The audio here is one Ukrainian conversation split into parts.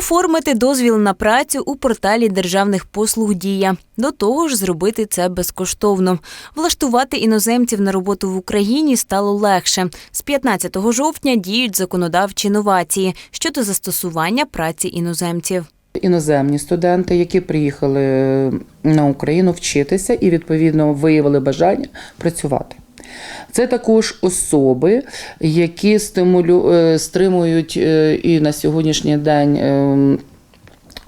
Оформити дозвіл на працю у порталі державних послуг Дія. До того ж, зробити це безкоштовно. Влаштувати іноземців на роботу в Україні стало легше. З 15 жовтня діють законодавчі новації щодо застосування праці іноземців. Іноземні студенти, які приїхали на Україну вчитися і відповідно виявили бажання працювати. Це також особи, які стимулю... е, стримують е, і на сьогоднішній день е,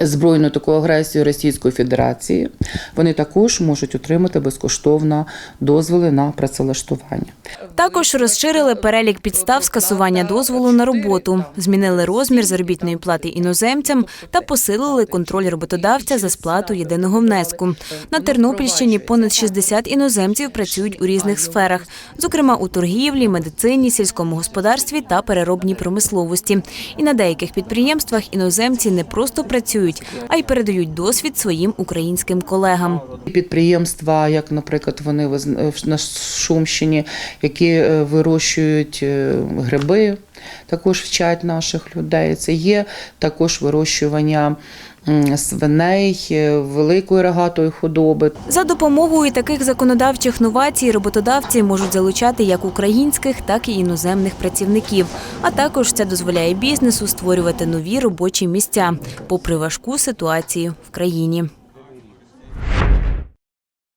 збройну таку агресію Російської Федерації. Вони також можуть отримати безкоштовно дозволи на працевлаштування. Також розширили перелік підстав скасування дозволу на роботу, змінили розмір заробітної плати іноземцям та посилили контроль роботодавця за сплату єдиного внеску. На Тернопільщині понад 60 іноземців працюють у різних сферах, зокрема у торгівлі, медицині, сільському господарстві та переробній промисловості. І на деяких підприємствах іноземці не просто працюють, а й передають досвід своїм українським колегам. Підприємства, як, наприклад, вони на Шумщині, які е, вирощують е, гриби, також вчать наших людей. Це є також вирощування свиней, е, великої рогатої худоби. За допомогою таких законодавчих новацій роботодавці можуть залучати як українських, так і іноземних працівників. А також це дозволяє бізнесу створювати нові робочі місця, попри важку ситуацію в країні.